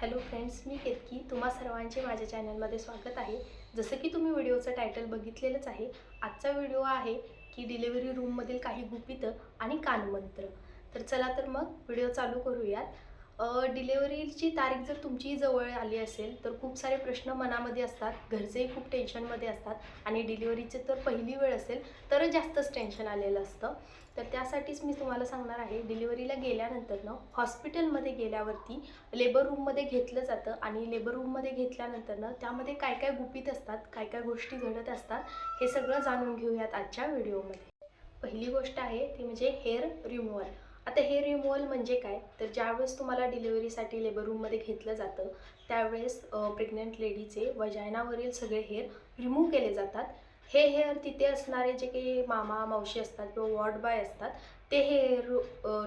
Hello friends मी केतकी तुम्हा सर्वांचे माझ्या चॅनलमध्ये स्वागत आहे. जसं की तुम्ही व्हिडिओचं टायटल बघितलेलंच आहे आजचा व्हिडिओ आहे की डिलेवरी रूममधील काही गुपितं आणि कानमंत्र तर चला तर मग व्हिडिओ चालू करूयात. डिलेवरीची तारीख जर तुमची जवळ आली असेल तर खूप सारे प्रश्न मनामध्ये असतात घरचेही खूप टेन्शनमध्ये असतात आणि डिलिव्हरीची तर पहिली वेळ असेल तर जास्तच टेन्शन आलेलं असतं. तर त्यासाठीच मी तुम्हाला सांगणार आहे डिलिव्हरीला गेल्यानंतरनं हॉस्पिटलमध्ये गेल्यावरती लेबर रूममध्ये घेतलं जातं आणि लेबर रूममध्ये घेतल्यानंतरनं त्यामध्ये काय काय गुपित असतात काय काय गोष्टी घडत असतात हे सगळं जाणून घेऊयात आजच्या व्हिडिओमध्ये. पहिली गोष्ट आहे ती म्हणजे हेअर रिमूव्हल. आता हेअर रिमूव्हल म्हणजे काय? तर ज्यावेळेस तुम्हाला डिलिव्हरीसाठी लेबर रूममध्ये घेतलं जातं त्यावेळेस प्रेग्नंट लेडीचे वजायनावरील सगळे हेअर रिमूव्ह केले जातात. हे हेअर तिथे असणारे जे काही मामा मावशी असतात किंवा वॉर्ड बाय असतात ते हेअर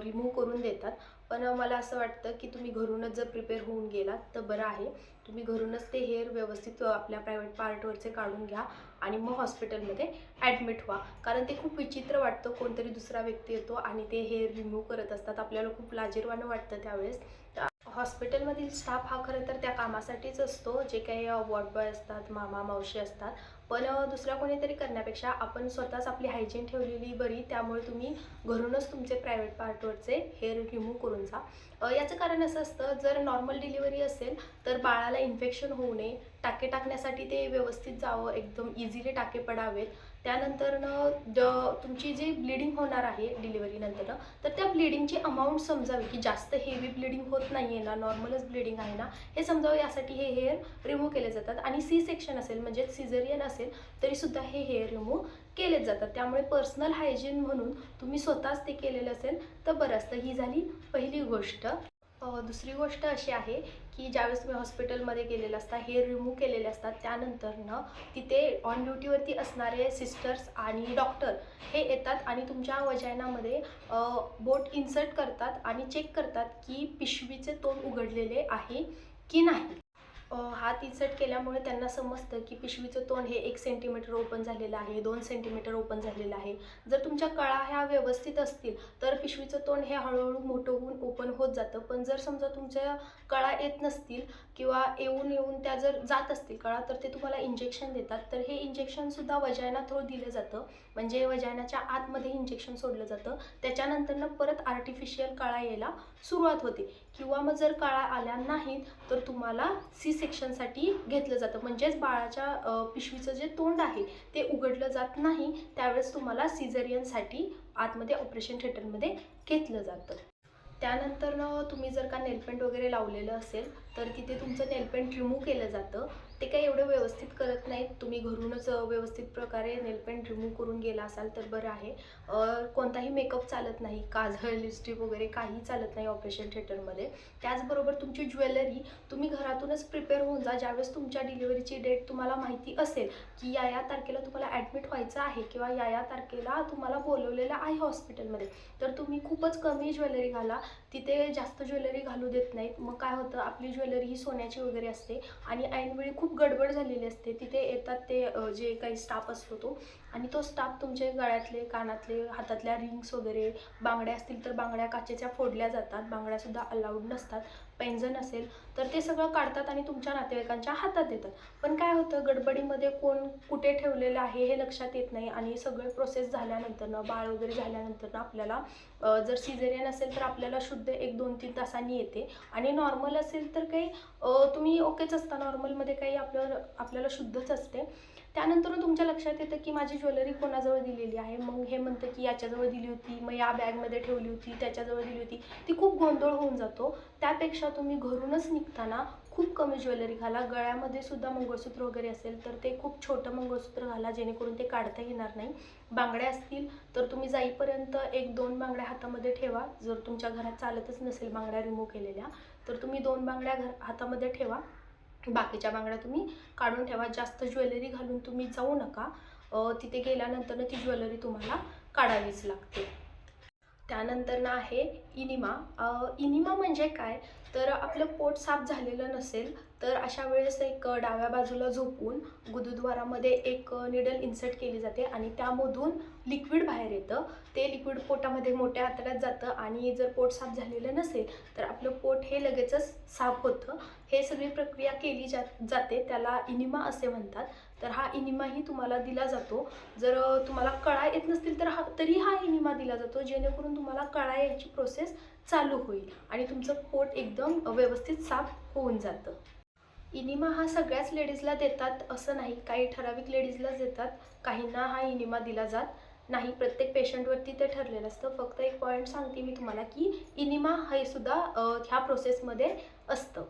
रिमूव्ह करून देतात. पण मला असं वाटतं की तुम्ही घरूनच जर प्रिपेअर होऊन गेलात तर बरं आहे. तुम्ही घरूनच ते हेअर व्यवस्थित आपल्या प्रायव्हेट पार्टवरचे काढून घ्या आणि मग हॉस्पिटलमध्ये ॲडमिट व्हा. कारण ते खूप विचित्र वाटतं कोणतरी दुसरा व्यक्ती येतो आणि ते हेअर रिमूव्ह करत असतात. आपल्याला खूप लाजीरवाणं वाटतं त्यावेळेस. हॉस्पिटलमधील स्टाफ हा खरं तर त्या कामासाठीच असतो. जे काही वॉर्ड बॉय असतात मामा मावशी असतात. पण दुसऱ्या कोणीतरी करण्यापेक्षा आपण स्वतःच आपली हायजीन ठेवलेली बरी त्यामुळे तुम्ही घरूनच तुमचे प्रायव्हेट पार्टवरचे हेअर रिमूव्ह करून जा. याचं कारण असं असतं जर नॉर्मल डिलिव्हरी असेल तर बाळाला इन्फेक्शन होऊ नये. टाके टाकण्यासाठी ते व्यवस्थित जावं एकदम इझिली टाके पडावेत. त्यानंतरनं ज तुमची जी ब्लिडिंग होणार आहे डिलिव्हरीनंतर तर त्या ब्लिडिंगची अमाऊंट समजावी की जास्त हेवी ब्लिडिंग होत नाही आहे ना नॉर्मलच ब्लिडिंग आहे ना हे समजावं यासाठी हे हेअर रिमूव्ह केले जातात. आणि सी सेक्शन असेल म्हणजे सिझरियन असेल तरीसुद्धा हे हेअर रिमूव्ह केलेच जातात. त्यामुळे पर्सनल हायजीन म्हणून तुम्ही स्वतःच ते केलेलं असेल तर बरं असतं ही झाली पहिली गोष्ट. दुसरी गोष्ट अशी आहे की ज्यावेळेस तुम्ही हॉस्पिटलमध्ये गेलेलं असता हेअर रिमूव्ह केलेले असतात त्यानंतरनं तिथे ऑन ड्युटीवरती असणारे सिस्टर्स आणि डॉक्टर हे येतात आणि तुमच्या वजायनामध्ये बोट इन्सर्ट करतात आणि चेक करतात की पिशवीचे तोंड उघडलेले आहे की नाही. हात इन्सर्ट केल्यामुळे त्यांना समजतं की पिशवीचं तोंड हे एक सेंटीमीटर ओपन झालेलं आहे दोन सेंटीमीटर ओपन झालेलं आहे. जर तुमच्या कळा ह्या व्यवस्थित असतील तर पिशवीचं तोंड हे हळूहळू मोठं होऊन ओपन होत जातं. पण जर समजा तुमच्या कळा येत नसतील किंवा येऊन येऊन त्या जर जात असतील कळा तर ते तुम्हाला इंजेक्शन देतात. तर हे इंजेक्शनसुद्धा वजायना थ्रू दिलं जातं. म्हणजे वजायनाच्या आतमध्ये इंजेक्शन सोडलं जातं. त्याच्यानंतरनं परत आर्टिफिशियल काळा यायला सुरुवात होते. किंवा मग जर काळा आल्या नाहीत तर तुम्हाला सी सेक्शनसाठी घेतलं जातं. म्हणजेच बाळाच्या पिशवीचं जे तोंड आहे ते उघडलं जात नाही. त्यावेळेस तुम्हाला सिझरियनसाठी आतमध्ये ऑपरेशन थिएटरमध्ये घेतलं जातं. त्यानंतरनं तुम्ही जर का नेलपेंट वगैरे लावलेलं असेल तर तिथे तुमचं नेलपेंट रिमूव्ह केलं जातं. ते काही एवढं व्यवस्थित करत नाहीत. तुम्ही घरूनच व्यवस्थित प्रकारे नेलपेंट रिमूव्ह करून गेला असाल तर बरं आहे. कोणताही मेकअप चालत नाही. काजळ लिपस्टिक वगैरे काही चालत नाही ऑपरेशन थिएटरमध्ये त्याचबरोबर तुमची ज्वेलरी तुम्ही घरातूनच प्रिपेअर होऊन जा. ज्यावेळेस तुमच्या डिलिव्हरीची डेट तुम्हाला माहिती असेल की या या तारखेला तुम्हाला ॲडमिट व्हायचं आहे किंवा या या तारखेला तुम्हाला बोलवलेलं आहे हॉस्पिटलमध्ये तर तुम्ही खूपच कमी ज्वेलरी घाला. तिथे जास्त ज्वेलरी घालू देत नाहीत. मग काय होतं? आपली ज्वेलरी ही सोन्याची वगैरे असते आणि ऐनवेळी खूप खूप गडबड झालेली असते. तिथे येतात ते जे काही स्टाफ असतो तो आणि तो स्टाफ तुमचे गळ्यातले कानातले हातातल्या रिंग्स वगैरे बांगड्या असतील तर बांगड्या काचेच्या फोडल्या जातात. बांगड्यासुद्धा अलाउड नसतात. पेंजन असेल तर ते सगळं काढतात आणि तुमच्या नातेवाईकांच्या हातात देतात. पण काय होतं गडबडीमध्ये कोण कुठे ठेवलेलं आहे हे लक्षात येत नाही आणि सगळे प्रोसेस झाल्यानंतरनं बाळ वगैरे झाल्यानंतरनं आपल्याला जर सिझेरियन असेल तर आपल्याला शुद्ध एक दोन तीन तासांनी येते. आणि नॉर्मल असेल तर काही तुम्ही ओकेच असता. नॉर्मलमध्ये काही आपलं आपल्याला शुद्धच असते. त्यानंतर तुमच्या लक्षात येतं की माझी ज्वेलरी कोणाजवळ दिलेली आहे? मग हे म्हणतं की याच्याजवळ दिली होती मग या बॅगमध्ये ठेवली होती त्याच्याजवळ दिली होती. ती खूप गोंधळ होऊन जातो. त्यापेक्षा तुम्ही घरूनच निघताना खूप कमी ज्वेलरी घाला. गळ्यामध्ये सुद्धा मंगळसूत्र वगैरे असेल तर ते खूप छोटं मंगळसूत्र घाला जेणेकरून ते काढता येणार नाही. बांगड्या असतील तर तुम्ही जाईपर्यंत एक दोन बांगड्या हातामध्ये ठेवा. जर तुमच्या घरात चालतच नसेल बांगड्या रिमूव्ह केलेल्या तर तुम्ही दोन बांगड्या घर हातामध्ये ठेवा. बाकीच्या बांगड्या तुम्ही काढून ठेवा. जास्त ज्वेलरी घालून तुम्ही जाऊ नका. तिथे गेल्यानंतर ती ज्वेलरी तुम्हाला काढावीच लागते. त्यानंतर ना आहे इनिमा. इनिमा म्हणजे काय? तर आपलं पोट साफ झालेलं नसेल तर अशा वेळेस एक डाव्या बाजूला झोपून गुरुद्वारामध्ये एक निडल इन्सर्ट केली जाते आणि त्यामधून लिक्विड बाहेर येतं. ते लिक्विड पोटामध्ये मोठ्या आतड्यात जातं आणि जर पोट साफ झालेलं नसेल तर आपलं पोट हे लगेचच साफ होतं. हे सगळी प्रक्रिया केली जा जाते. त्याला इनिमा असे म्हणतात. तर हा इनिमाही तुम्हाला दिला जातो. जर तुम्हाला कळा येत नसतील तर हा तरी हा इनिमा दिला जातो जेणेकरून तुम्हाला कळा यायची प्रोसेस चालू होईल आणि तुमचं पोट एकदम व्यवस्थित साफ होऊन जातं. इनिमा हा सगळ्याच लेडीजला देतात असं नाही. काही ठराविक लेडीजलाच देतात काहींना हा इनिमा दिला जात नाही. प्रत्येक पेशंटवरती ते ठरलेलं असतं. फक्त एक पॉईंट सांगते मी तुम्हाला की इनिमा हे सुद्धा ह्या प्रोसेसमध्ये असतं.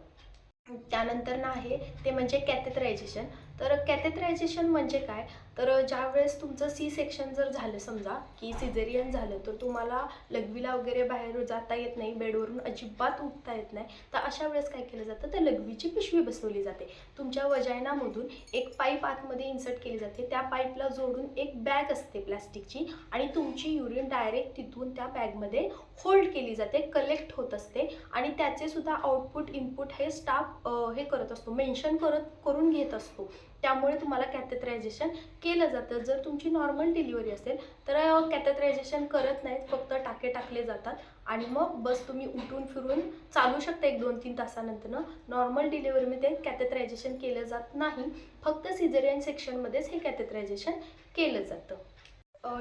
त्यानंतर ना आहे ते म्हणजे कॅथेटरायझेशन तर कॅथेटरायझेशन म्हणजे काय? तर ज्यावेळेस तुमचं सी सेक्शन जर झालं समजा की सिझेरियन झालं तर तुम्हाला लघवीला वगैरे बाहेर जाता येत नाही बेडवरून अजिबात उठता येत नाही. तर अशा वेळेस काय केलं जातं? तर लघवीची पिशवी बसवली जाते. तुमच्या वजायनामधून एक पाईप आतमध्ये इन्सर्ट केली जाते. त्या पाईपला जोडून एक बॅग असते प्लॅस्टिकची आणि तुमची युरिन डायरेक्ट तिथून त्या बॅगमध्ये होल्ड केली जाते कलेक्ट होत असते आणि त्याचे सुद्धा आउटपुट इनपुट हे स्टाफ हे करत असतो मेन्शन करत करून घेत असतो. त्यामुळे तुम्हाला कॅथेटरायझेशन केलं जातं. जर तुमची नॉर्मल डिलिव्हरी असेल तर कॅथेटरायझेशन करत नाहीत. फक्त टाके टाकले जातात. आणि मग बस तुम्ही उठून फिरून चालू शकता एक दोन तीन तासानंतरनं. नॉर्मल डिलिव्हरीमध्ये कॅथेटरायझेशन केलं जात नाही. फक्त सिझेरियन सेक्शनमध्येच हे कॅथेटरायझेशन केलं जातं.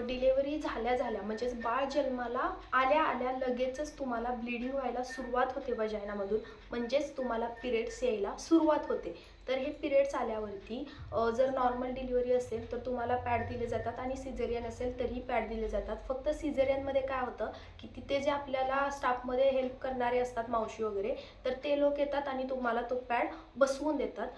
डिलेवरी झाल्या झाल्या म्हणजेच बाळ जन्माला आल्या आल्या लगेचच तुम्हाला ब्लिडिंग व्हायला सुरुवात होते वजायनामधून म्हणजेच तुम्हाला पिरियड्स यायला सुरुवात होते. तर हे पिरियड्स आल्यावरती जर नॉर्मल डिलिव्हरी असेल तर तुम्हाला पॅड दिले जातात आणि सिझेरियन असेल तरीही पॅड दिले जातात. फक्त सिझेरियनमध्ये काय होतं की तिथे जे आपल्याला स्टाफमध्ये हेल्प करणारे असतात मावशी वगैरे तर ते लोक येतात आणि तुम्हाला तो पॅड बसवून देतात.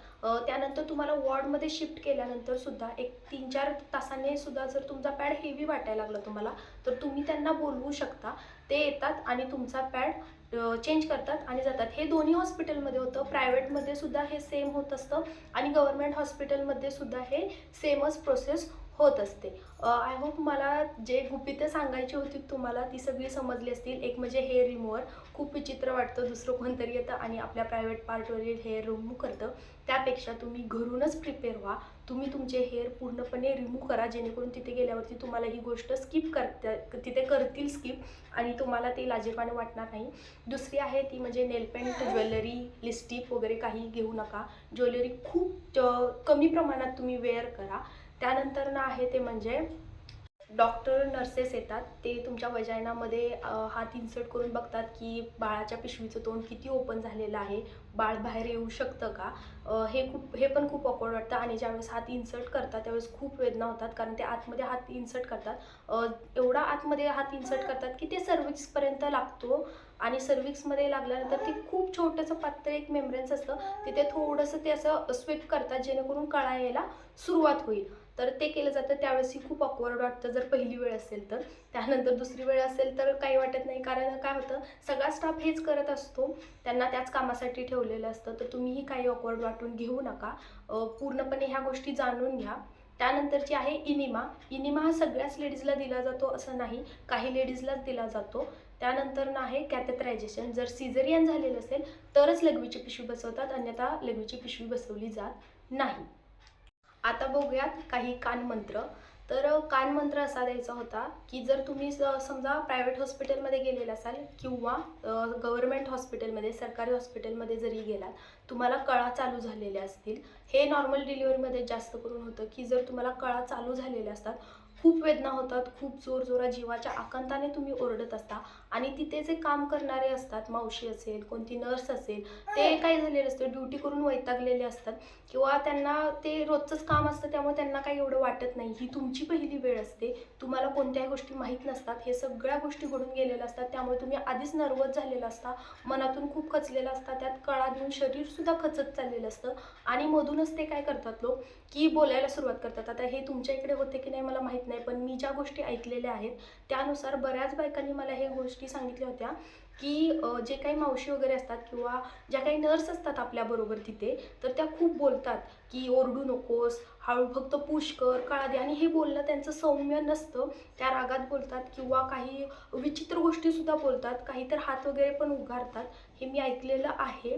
त्यानंतर तुम्हाला वॉर्डमध्ये शिफ्ट केल्यानंतर सुद्धा एक तीन चार तासाने सुद्धा जर तुमचा पॅड हेवी वाटायला लागला तुम्हाला तर तुम्ही त्यांना बोलवू शकता. ते येतात आणि तुमचा पॅड चेंज करतात आणि जातात. हे दोन्ही हॉस्पिटलमध्ये होतं. प्रायव्हेटमध्ये सुद्धा हे सेम होत असतं आणि गव्हर्मेंट हॉस्पिटलमध्ये सुद्धा हे सेमच प्रोसेस होत असते. आय होप मला जे गुपितं सांगायची होती तुम्हाला ती सगळी समजली असतील. एक म्हणजे हेअर रिमूव्हर खूप विचित्र वाटतं दुसरं कोणतरी येतं आणि आपल्या प्रायव्हेट पार्टवरील हेअर रिमूव्ह करतं. त्यापेक्षा तुम्ही घरूनच प्रिपेअर व्हा. तुम्ही तुमचे हेअर पूर्णपणे रिमूव्ह करा जेणेकरून तिथे गेल्यावरती तुम्हाला ही गोष्ट स्किप करत्या तिथे करतील स्किप आणि तुम्हाला ते लाजेपाने वाटणार नाही. दुसरी आहे ती म्हणजे नेलपेंट ज्वेलरी लिस्टिप वगैरे काही घेऊ नका. ज्वेलरी खूप कमी प्रमाणात तुम्ही वेअर करा. त्यानंतर ना आहे ते म्हणजे डॉक्टर नर्सेस येतात. ते तुमच्या वजायनामध्ये हात इन्सर्ट करून बघतात की बाळाच्या पिशवीचं तोंड किती ओपन झालेलं आहे बाळ बाहेर येऊ शकतं का? हे खूप हे पण खूप ऑकवर्ड वाटतं आणि ज्यावेळेस हात इन्सर्ट करतात त्यावेळेस खूप वेदना होतात कारण ते आतमध्ये हात इन्सर्ट करतात. एवढा आतमध्ये हात इन्सर्ट करतात की ते सर्विक्सपर्यंत लागतो आणि सर्विक्समध्ये लागल्यानंतर ते खूप छोटंसं पात्र एक मेम्ब्रेन्स असतं तिथे थोडंसं ते असं स्वीप करतात जेणेकरून कळा यायला सुरुवात होईल. तर ते केलं जातं. त्यावेळेसही खूप ऑकवर्ड वाटतं जर पहिली वेळ असेल तर. त्यानंतर दुसरी वेळ असेल तर काही वाटत नाही. कारण काय होतं सगळा स्टाफ हेच करत असतो. त्यांना त्याच कामासाठी ठेवलेलं असतं. तर तुम्हीही काही ऑकवर्ड वाटून घेऊ नका. पूर्णपणे ह्या गोष्टी जाणून घ्या. त्यानंतरची आहे इनिमा. इनिमा हा सगळ्याच लेडीजला दिला जातो असं नाही. काही लेडीजलाच दिला जातो. त्यानंतर ना आहे कॅथेटरायझेशन जर सिझरियन झालेलं असेल तरच लघवीची पिशवी बसवतात. अन्यथा लघवीची पिशवी बसवली जात नाही. आता बघूयात काही कानमंत्र तर कानमंत्र असा द्यायचा होता की जर तुम्ही समजा प्रायव्हेट हॉस्पिटलमध्ये गेलेला असाल किंवा गव्हर्मेंट हॉस्पिटलमध्ये सरकारी हॉस्पिटलमध्ये जरी गेलात तुम्हाला कळा चालू झालेल्या असतील. हे नॉर्मल डिलिव्हरीमध्ये जास्त करून होतं की जर तुम्हाला कळा चालू झालेल्या असतात खूप वेदना होतात खूप जोरजोरात जीवाच्या आकांताने तुम्ही ओरडत असता आणि तिथे जे काम करणारे असतात मावशी असेल कोणती नर्स असेल ते काय झालेलं असतं ड्युटी करून वैतागलेले असतात किंवा त्यांना ते रोजचंच काम असतं त्यामुळे त्यांना काही एवढं वाटत नाही. ही तुमची पहिली वेळ असते. तुम्हाला कोणत्याही गोष्टी माहीत नसतात. हे सगळ्या गोष्टी घडून गेलेल्या असतात. त्यामुळे तुम्ही आधीच नर्वस झालेला असता. मनातून खूप खचलेला असता. त्यात कळा देऊन शरीरसुद्धा खचत चाललेलं असतं. आणि मधूनच ते काय करतात लोक? की बोलायला सुरुवात करतात. आता हे तुमच्या इकडे होते की नाही मला माहीत नाही. नाही पण मी ज्या गोष्टी ऐकलेल्या आहेत त्यानुसार बऱ्याच बायकांनी मला हे गोष्टी सांगितल्या होत्या की जे काही मावशी वगैरे असतात किंवा ज्या काही नर्स असतात आपल्याबरोबर तिथे तर त्या खूप बोलतात की ओरडू नकोस हळू फक्त पुश कर काळा दे. आणि हे बोलणं त्यांचं सौम्य नसतं. त्या रागात बोलतात किंवा काही विचित्र गोष्टीसुद्धा बोलतात. काही तर हात वगैरे पण उघारतात हे मी ऐकलेलं आहे.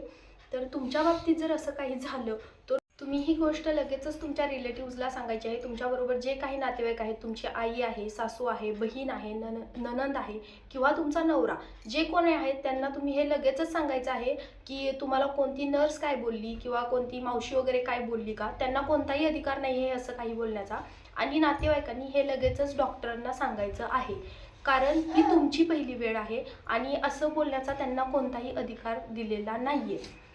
तर तुमच्या बाबतीत जर असं काही झालं तर तुम्ही ही गोष्ट लगेचच तुमच्या रिलेटिव्हजला सांगायची आहे. तुमच्याबरोबर जे काही नातेवाईक आहेत तुमची आई आहे सासू आहे बहीण आहे नन ननंद आहे किंवा तुमचा नवरा जे कोणी आहेत त्यांना तुम्ही हे लगेचच सांगायचं आहे की तुम्हाला कोणती नर्स काय बोलली किंवा कोणती मावशी वगैरे काय बोलली का? त्यांना कोणताही अधिकार नाही आहे असं काही बोलण्याचा. आणि नातेवाईकांनी हे लगेचच डॉक्टरांना सांगायचं आहे. कारण ही तुमची पहिली वेळ आहे आणि असं बोलण्याचा त्यांना कोणताही अधिकार दिलेला नाही आहे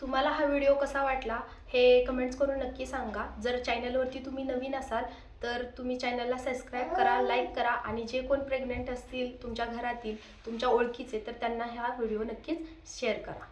तुम्हाला हा व्हिडिओ कसा वाटला हे कमेंट्स करून नक्की सांगा. जर चॅनलवरती तुम्ही नवीन असाल तर तुम्ही चॅनलला सबस्क्राईब करा लाईक करा आणि जे कोण प्रेग्नेंट असतील तुमच्या घरातील तुमच्या ओळखीचे तर त्यांना हा व्हिडिओ नक्कीच शेअर करा.